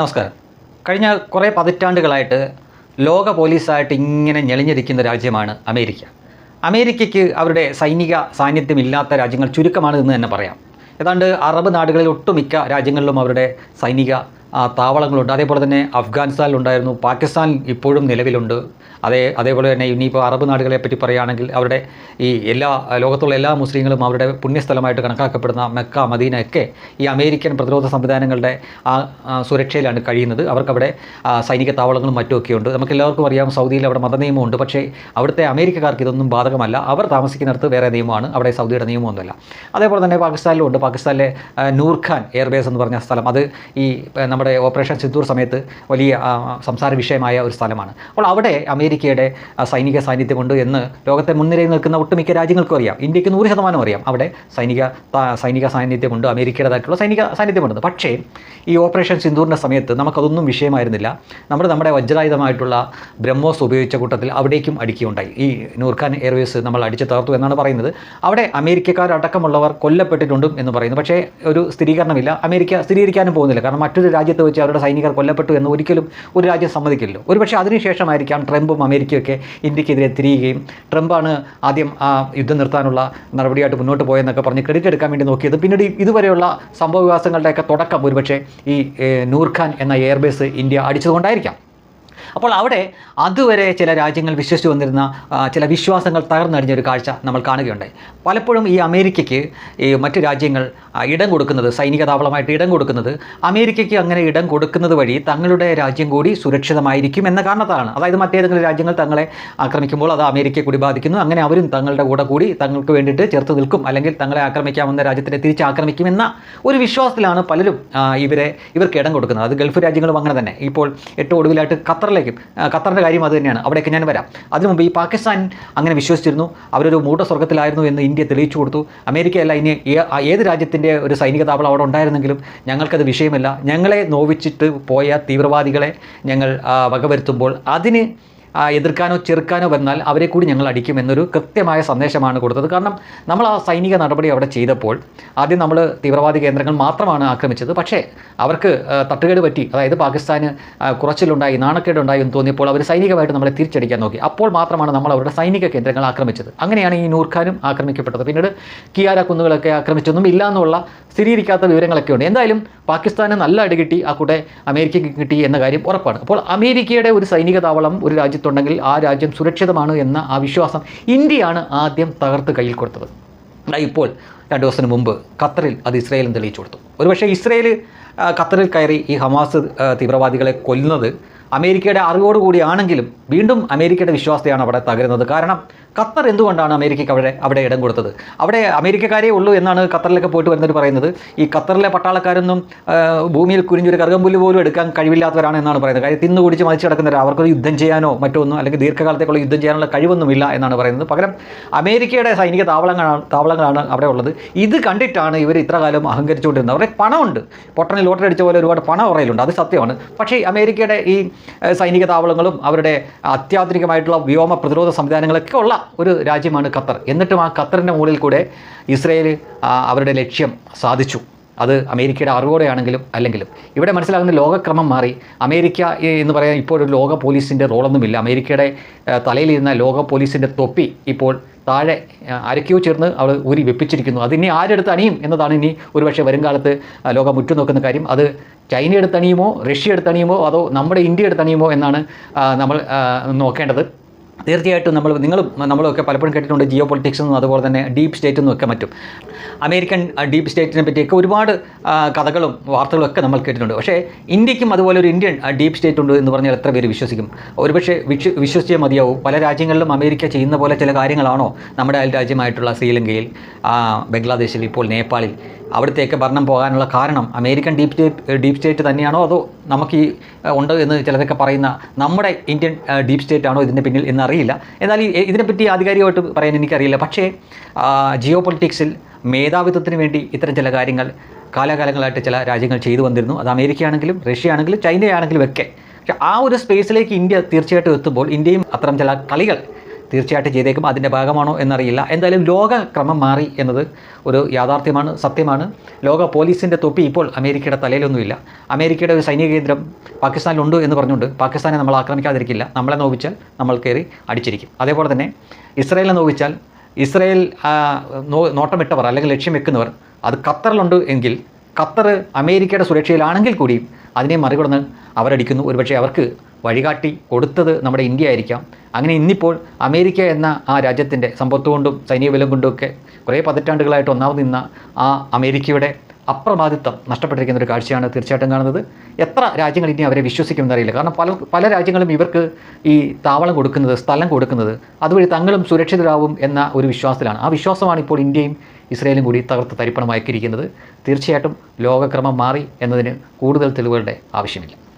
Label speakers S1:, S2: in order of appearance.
S1: നമസ്കാരം. കഴിഞ്ഞ കുറേ പതിറ്റാണ്ടുകളായിട്ട് ലോക പോലീസായിട്ട് ഇങ്ങനെ ഞെളിഞ്ഞിരിക്കുന്ന രാജ്യമാണ് അമേരിക്ക. അമേരിക്കയ്ക്ക് അവരുടെ സൈനിക സാന്നിധ്യമില്ലാത്ത രാജ്യങ്ങൾ ചുരുക്കമാണ് എന്ന് തന്നെ പറയാം. ഏതാണ്ട് അറബ് നാടുകളിൽ ഒട്ടുമിക്ക രാജ്യങ്ങളിലും അവരുടെ സൈനിക താവളങ്ങളുണ്ട്. അതേപോലെ തന്നെ അഫ്ഗാനിസ്ഥാനിലുണ്ടായിരുന്നു. പാകിസ്ഥാൻ ഇപ്പോഴും നിലവിലുണ്ട്. അതേ അതേപോലെ തന്നെ ഇനിയിപ്പോൾ അറബ് നാടുകളെ പറ്റി പറയുകയാണെങ്കിൽ അവരുടെ ഈ എല്ലാ ലോകത്തുള്ള എല്ലാ മുസ്ലിങ്ങളും അവരുടെ പുണ്യസ്ഥലമായിട്ട് കണക്കാക്കപ്പെടുന്ന മെക്ക മദീന ഒക്കെ ഈ അമേരിക്കൻ പ്രതിരോധ സംവിധാനങ്ങളുടെ ആ സുരക്ഷയിലാണ് കഴിയുന്നത്. അവർക്കവിടെ സൈനിക താവളങ്ങളും മറ്റുമൊക്കെ ഉണ്ട്. നമുക്ക് എല്ലാവർക്കും അറിയാം സൗദിയിൽ അവിടെ മതനിയമമുണ്ട് പക്ഷേ അവിടുത്തെ അമേരിക്കക്കാർക്ക് ഇതൊന്നും ബാധകമല്ല. അവർ താമസിക്കുന്നിടത്ത് വേറെ നിയമമാണ്. അവിടെ സൗദിയുടെ നിയമമൊന്നുമല്ല. അതേപോലെ തന്നെ പാകിസ്ഥാനിലും ഉണ്ട്. പാകിസ്ഥാനിലെ നൂർഖാൻ എയർബേസ് എന്ന് പറഞ്ഞ സ്ഥലം. അത് ഈ നമ്മുടെ ഓപ്പറേഷൻ സിന്ദൂർ സമയത്ത് വലിയ സംസാര വിഷയമായ ഒരു സ്ഥലമാണ്. അപ്പോൾ അവിടെ അമേരിക്കയുടെ സൈനിക സാന്നിധ്യം കൊണ്ട് എന്ന് ലോകത്തെ മുൻനിരയിൽ നിൽക്കുന്ന ഒട്ടുമിക്ക രാജ്യങ്ങൾക്കും അറിയാം. ഇന്ത്യയ്ക്ക് നൂറ് ശതമാനം അറിയാം. അവിടെ സൈനിക സൈനിക സാന്നിധ്യമുണ്ട് അമേരിക്കയുടേതായിട്ടുള്ള സൈനിക സാന്നിധ്യമുണ്ട് പക്ഷേ ഈ ഓപ്പറേഷൻ സിന്ദൂറിന്റെ സമയത്ത് നമുക്കതൊന്നും വിഷയമായിരുന്നില്ല. നമ്മൾ നമ്മുടെ വജ്രായുധമായിട്ടുള്ള ബ്രഹ്മോസ് ഉപയോഗിച്ച കൂട്ടത്തിൽ അവിടേക്കും അടിക്കുകയുണ്ടായി. ഈ നൂർഖാൻ എയർവേസ് നമ്മൾ അടിച്ചു തകർത്തു എന്നാണ് പറയുന്നത്. അവിടെ അമേരിക്കക്കാരടക്കമുള്ളവർ കൊല്ലപ്പെട്ടിട്ടുണ്ടും എന്ന് പറയുന്നു. പക്ഷേ ഒരു സ്ഥിരീകരണമില്ല. അമേരിക്ക സ്ഥിരീകരിക്കാനും പോകുന്നില്ല. കാരണം മറ്റൊരു രാജ്യത്ത് വെച്ച് അവരുടെ സൈനികർ കൊല്ലപ്പെട്ടു എന്ന് ഒരിക്കലും ഒരു രാജ്യം സമ്മതിക്കില്ലല്ലോ. ഒരുപക്ഷെ അതിനുശേഷമായിരിക്കാം ട്രംപും അമേരിക്കയൊക്കെ ഇന്ത്യക്കെതിരെ തിരിയുകയും ട്രംപാണ് ആദ്യം ആ യുദ്ധം നിർത്താനുള്ള നടപടിയായിട്ട് മുന്നോട്ട് പോയെന്നൊക്കെ പറഞ്ഞ് ക്രെഡിറ്റ് എടുക്കാൻ വേണ്ടി നോക്കിയത്. പിന്നീട് ഇതുവരെയുള്ള സംഭവ വികാസങ്ങളുടെയൊക്കെ തുടക്കം ഒരുപക്ഷെ ഈ നൂർഖാൻ എന്ന എയർബേസ് ഇന്ത്യ അടിച്ചതുകൊണ്ടായിരിക്കാം. അപ്പോൾ അവിടെ അതുവരെ ചില രാജ്യങ്ങൾ വിശ്വസിച്ച് വന്നിരുന്ന ചില വിശ്വാസങ്ങൾ തകർന്നടിഞ്ഞൊരു കാഴ്ച നമ്മൾ കാണുകയുണ്ടായി. പലപ്പോഴും ഈ അമേരിക്കയ്ക്ക് ഈ മറ്റ് രാജ്യങ്ങൾ ഇടം കൊടുക്കുന്നത് സൈനിക താവളമായിട്ട് ഇടം കൊടുക്കുന്നത് അമേരിക്കയ്ക്ക് അങ്ങനെ ഇടം കൊടുക്കുന്നത് വഴി തങ്ങളുടെ രാജ്യം കൂടി സുരക്ഷിതമായിരിക്കും എന്ന കാരണത്താണ് അതായത് മറ്റേതെങ്കിലും രാജ്യങ്ങൾ തങ്ങളെ ആക്രമിക്കുമ്പോൾ അത് അമേരിക്കയെ കൂടി ബാധിക്കുന്നു. അങ്ങനെ അവരും തങ്ങളുടെ കൂടെ കൂടി തങ്ങൾക്ക് വേണ്ടിയിട്ട് ചേർത്ത് നിൽക്കും. അല്ലെങ്കിൽ തങ്ങളെ ആക്രമിക്കാവുന്ന രാജ്യത്തിനെ തിരിച്ച് ആക്രമിക്കുമെന്ന ഒരു വിശ്വാസത്തിലാണ് പലരും ഇവരെ ഇവർക്ക് ഇടം കൊടുക്കുന്നത്. അത് ഗൾഫ് രാജ്യങ്ങളും അങ്ങനെ തന്നെ. ഇപ്പോൾ ഏറ്റവും ഒടുവിലായിട്ട് ഖത്തറിലേക്കും ഖത്തറിന്റെ കാര്യം അത് തന്നെയാണ്. അവിടേക്ക് ഞാൻ വരാം. അതിനു മുമ്പ് ഈ പാകിസ്ഥാൻ അങ്ങനെ വിശ്വസിച്ചിരുന്നു. അവരൊരു മൂഢസ്വർഗത്തിലായിരുന്നു എന്ന് ഇന്ത്യ തെളിയിച്ചു കൊടുത്തു. അമേരിക്കയല്ല ഇനി ഏത് രാജ്യത്തിന്റെ ഒരു സൈനിക താവളം അവിടെ ഉണ്ടായിരുന്നെങ്കിലും ഞങ്ങൾക്കത് വിഷയമല്ല. ഞങ്ങളെ നോവിച്ചിട്ട് പോയ തീവ്രവാദികളെ ഞങ്ങൾ വകവരുത്തുമ്പോൾ അതിന് എതിർക്കാനോ ചെറുക്കാനോ വന്നാൽ അവരെ കൂടി ഞങ്ങൾ അടിക്കും എന്നൊരു കൃത്യമായ സന്ദേശമാണ് കൊടുത്തത്. കാരണം നമ്മൾ ആ സൈനിക നടപടി അവിടെ ചെയ്തപ്പോൾ ആദ്യം നമ്മൾ തീവ്രവാദി കേന്ദ്രങ്ങൾ മാത്രമാണ് ആക്രമിച്ചത്. പക്ഷേ അവർക്ക് തട്ടുകേട് പറ്റി അതായത് പാകിസ്ഥാന് കുറച്ചിലുണ്ടായി നാണക്കേടുണ്ടായി എന്ന് തോന്നിയപ്പോൾ അവർ സൈനികമായിട്ട് നമ്മളെ തിരിച്ചടിക്കാൻ നോക്കി. അപ്പോൾ മാത്രമാണ് നമ്മൾ അവരുടെ സൈനിക കേന്ദ്രങ്ങൾ ആക്രമിച്ചത്. അങ്ങനെയാണ് ഈ നൂർഖാനും ആക്രമിക്കപ്പെട്ടത്. പിന്നീട് കിയാര കുന്നുകളൊക്കെ ആക്രമിച്ചൊന്നും ഇല്ല എന്നുള്ള സ്ഥിരീകരിക്കാത്ത വിവരങ്ങളൊക്കെ ഉണ്ട്. എന്തായാലും പാകിസ്ഥാന് നല്ല അടി കിട്ടി ആ കൂടെ അമേരിക്കയ്ക്ക് കിട്ടി എന്ന കാര്യം ഉറപ്പാണ്. അപ്പോൾ അമേരിക്കയുടെ ഒരു സൈനിക താവളം ഒരു രാജ്യത്തുണ്ടെങ്കിൽ ആ രാജ്യം സുരക്ഷിതമാണ് എന്ന ആ വിശ്വാസം ഇന്ത്യയാണ് ആദ്യം തകർത്ത് കയ്യിൽ കൊടുത്തത്. ഇപ്പോൾ രണ്ട് ദിവസത്തിന് മുമ്പ് ഖത്തറിൽ അത് ഇസ്രയേലും തെളിയിച്ചു കൊടുത്തു. ഒരുപക്ഷെ ഇസ്രയേൽ ഖത്തറിൽ കയറി ഈ ഹമാസ് തീവ്രവാദികളെ കൊല്ലുന്നത് അമേരിക്കയുടെ അറിവോടുകൂടിയാണെങ്കിലും വീണ്ടും അമേരിക്കയുടെ വിശ്വാസത്തെയാണ് അവിടെ തകരുന്നത്. കാരണം ഖത്തർ എന്തുകൊണ്ടാണ് അമേരിക്കയ്ക്ക് അവിടെ അവിടെ ഇടം കൊടുത്തത്? അവിടെ അമേരിക്കക്കാരേ ഉള്ളൂ എന്നാണ് ഖത്തറിലൊക്കെ പോയിട്ട് വരുന്നവർ പറയുന്നത്. ഈ ഖത്തറിലെ പട്ടാളക്കാരൊന്നും ഭൂമിയിൽ കുരിഞ്ഞൊരു കറുകമ്പുല്ല് പോലും എടുക്കാൻ കഴിവില്ലാത്തവരാണ് എന്നാണ് പറയുന്നത്. കാര്യം തിന്നു കുടിച്ച് മതിച്ച് കിടക്കുന്നവർ അവർക്ക് യുദ്ധം ചെയ്യാനോ മറ്റൊന്നും അല്ലെങ്കിൽ ദീർഘകാലത്തേക്കുള്ള യുദ്ധം ചെയ്യാനുള്ള കഴിവൊന്നുമില്ല എന്നാണ് പറയുന്നത്. പകരം അമേരിക്കയുടെ സൈനിക താവളങ്ങളാണ് താവളങ്ങളാണ് അവിടെ ഉള്ളത്. ഇത് കണ്ടിട്ടാണ് ഇവർ ഇത്ര കാലം അഹങ്കരിച്ചുകൊണ്ടിരുന്നത്. അവരുടെ പണമുണ്ട്. പൊട്ടണിൽ ലോട്ടറി അടിച്ച പോലെ ഒരുപാട് പണം അവരയിലുണ്ട് അത് സത്യമാണ്. പക്ഷേ അമേരിക്കയുടെ ഈ സൈനിക താവളങ്ങളും അവരുടെ അത്യാധുനികമായിട്ടുള്ള വ്യോമ പ്രതിരോധ സംവിധാനങ്ങളൊക്കെ ഉള്ള ഒരു രാജ്യമാണ് ഖത്തർ. എന്നിട്ടും ആ ഖത്തറിന്റെ മുകളിൽ കൂടെ ഇസ്രയേൽ അവരുടെ ലക്ഷ്യം സാധിച്ചു. അത് അമേരിക്കയുടെ അറിവോടെയാണെങ്കിലും അല്ലെങ്കിലും. ഇവിടെ മനസ്സിലാകുന്ന ലോകക്രമം മാറി. അമേരിക്ക എന്ന് പറയാൻ ഇപ്പോൾ ഒരു ലോക പോലീസിന്റെ റോളൊന്നുമില്ല. അമേരിക്കയുടെ തലയിലിരുന്ന ലോക പോലീസിന്റെ തൊപ്പി ഇപ്പോൾ താഴെ ആരൊക്കെയോ ചേർന്ന് അവൾ ഊരി വെപ്പിച്ചിരിക്കുന്നു. അതിനി ആരെടുത്ത് അണിയും എന്നതാണ് ഇനി ഒരുപക്ഷെ വരും കാലത്ത് ലോകം ഉറ്റുനോക്കുന്ന കാര്യം. അത് ചൈന എടുത്തണിയുമോ റഷ്യ എടുത്തണിയുമോ അതോ നമ്മുടെ ഇന്ത്യ എടുത്തണിയുമോ എന്നാണ് നമ്മൾ നോക്കേണ്ടത്. തീർച്ചയായിട്ടും നമ്മൾ നിങ്ങളും നമ്മളൊക്കെ പലപ്പോഴും കേട്ടിട്ടുണ്ട് ജിയോ പൊളിറ്റിക്സ് എന്നും അതുപോലെ തന്നെ ഡീപ്പ് സ്റ്റേറ്റ് എന്നും ഒക്കെ മറ്റും. അമേരിക്കൻ ഡീപ്പ് സ്റ്റേറ്റിനെ പറ്റിയൊക്കെ ഒരുപാട് കഥകളും വാർത്തകളും ഒക്കെ നമ്മൾ കേട്ടിട്ടുണ്ട്. പക്ഷേ ഇന്ത്യക്കും അതുപോലെ ഒരു ഇന്ത്യൻ ഡീപ്പ് സ്റ്റേറ്റ് ഉണ്ട് എന്ന് പറഞ്ഞാൽ എത്ര പേര് വിശ്വസിക്കും? ഒരുപക്ഷെ വിശ്വ വിശ്വസിച്ചേ മതിയാവും. പല രാജ്യങ്ങളിലും അമേരിക്ക ചെയ്യുന്ന പോലെ ചില കാര്യങ്ങളാണോ നമ്മുടെ അയൽ രാജ്യമായിട്ടുള്ള ശ്രീലങ്കയിൽ ബംഗ്ലാദേശിൽ ഇപ്പോൾ നേപ്പാളിൽ അവിടത്തേക്ക് ഭരണം പോകാനുള്ള കാരണം American deep state deep state തന്നെയാണോ അതോ നമുക്ക് ഈ ഉണ്ട് എന്ന് ചിലതൊക്കെ പറയുന്ന നമ്മുടെ ഇന്ത്യൻ ഡീപ് സ്റ്റേറ്റ് ആണോ ഇതിന്റെ പിന്നിൽ എന്നറിയില്ല. എന്നാൽ ഈ ഇതിനെപ്പറ്റി ആധികാരികമായിട്ട് പറയാൻ എനിക്കറിയില്ല. പക്ഷേ ജിയോ പൊളിറ്റിക്സിൽ മേധാവിത്വത്തിന് വേണ്ടി ഇത്തരം ചില കാര്യങ്ങൾ കാലാകാലങ്ങളായിട്ട് ചില രാജ്യങ്ങൾ ചെയ്തു വന്നിരുന്നു. അത് അമേരിക്കയാണെങ്കിലും റഷ്യയാണെങ്കിലും ചൈനയാണെങ്കിലും ഒക്കെ. പക്ഷേ ആ ഒരു സ്പേസിലേക്ക് ഇന്ത്യ തീർച്ചയായിട്ടും എത്തുമ്പോൾ ഇന്ത്യയും അത്തരം ചില കളികൾ തീർച്ചയായിട്ടും ചെയ്തേക്കും. അതിന്റെ ഭാഗമാണോ എന്നറിയില്ല. എന്തായാലും ലോകക്രമം മാറി എന്നത് ഒരു യാഥാർത്ഥ്യമാണ് സത്യമാണ്. ലോക പോലീസിന്റെ തൊപ്പി ഇപ്പോൾ അമേരിക്കയുടെ തലയിലൊന്നുമില്ല. അമേരിക്കയുടെ ഒരു സൈനിക കേന്ദ്രം പാകിസ്ഥാനിലുണ്ട് എന്ന് പറഞ്ഞുകൊണ്ട് പാകിസ്ഥാനെ നമ്മൾ ആക്രമിക്കാതിരിക്കില്ല. നമ്മളെ നോവിച്ചാൽ നമ്മൾ കയറി അടിച്ചിരിക്കും. അതേപോലെ തന്നെ ഇസ്രയേലിനെ നോവിച്ചാൽ ഇസ്രയേൽ നോട്ടമിട്ടവർ അല്ലെങ്കിൽ ലക്ഷ്യം വെക്കുന്നവർ അത് ഖത്തറിലുണ്ട് എങ്കിൽ ഖത്തർ അമേരിക്കയുടെ സുരക്ഷയിലാണെങ്കിൽ കൂടിയും അതിനെ മറികടന്ന് അവരടിക്കുന്നു. ഒരുപക്ഷെ അവർക്ക് വഴികാട്ടി കൊടുത്തത് നമ്മുടെ ഇന്ത്യ ആയിരിക്കാം. അങ്ങനെ ഇന്നിപ്പോൾ അമേരിക്ക എന്ന ആ രാജ്യത്തിന്റെ സമ്പത്ത് കൊണ്ടും സൈനിക ബലം കൊണ്ടുമൊക്കെ കുറേ പതിറ്റാണ്ടുകളായിട്ട് ഒന്നാമത് നിന്ന ആ അമേരിക്കയുടെ അപ്രമാദിത്വം നഷ്ടപ്പെട്ടിരിക്കുന്ന ഒരു കാഴ്ചയാണ് തീർച്ചയായിട്ടും കാണുന്നത്. എത്ര രാജ്യങ്ങൾ ഇനി അവരെ വിശ്വസിക്കുമെന്നറിയില്ല കാരണം പല പല രാജ്യങ്ങളും ഇവർക്ക് ഈ താവളം കൊടുക്കുന്നത് സ്ഥലം കൊടുക്കുന്നത് അതുവഴി തങ്ങളും സുരക്ഷിതരാകും എന്ന ഒരു വിശ്വാസത്തിലാണ്. ആ വിശ്വാസമാണ് ഇപ്പോൾ ഇന്ത്യയും ഇസ്രയേലും കൂടി തകർത്ത് തരിപ്പണമാക്കിയിരിക്കുന്നത്. തീർച്ചയായിട്ടും ലോകക്രമം മാറി എന്നതിന് കൂടുതൽ തെളിവുകളുടെ ആവശ്യമില്ല.